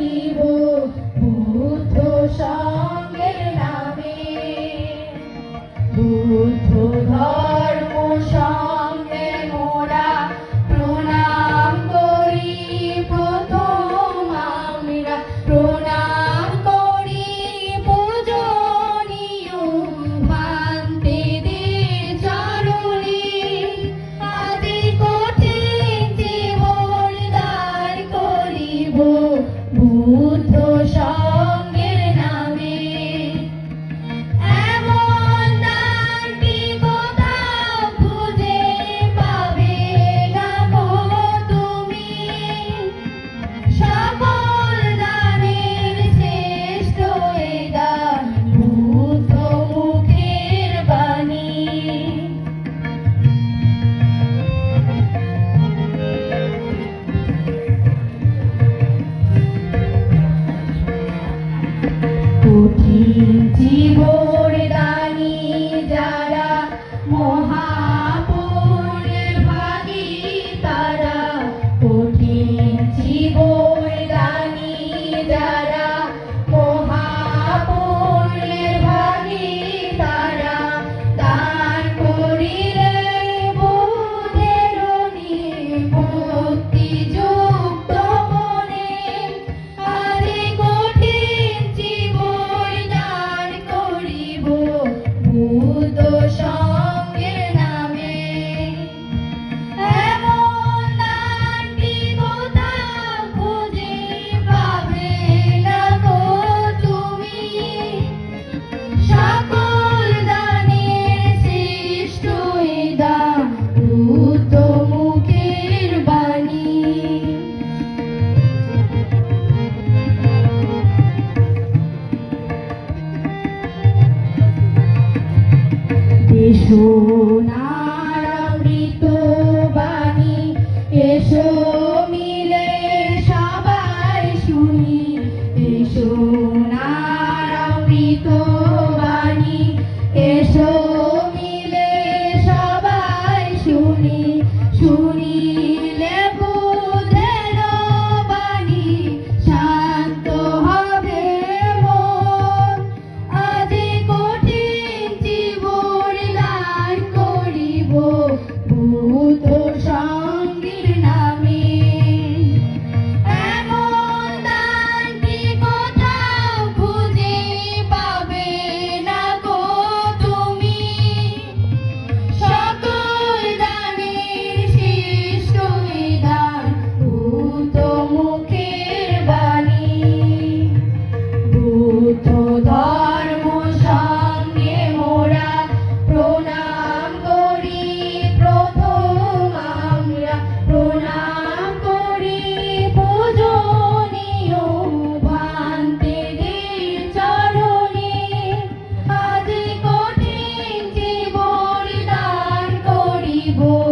vivo. কঠিন জীবন দানি মহাপুরের ভাগি, তারা কঠিন জীবন দানি যারা মহাপুরের ভাগি, তারা দান করিলে এসো না অমৃত বাণী এসো। vou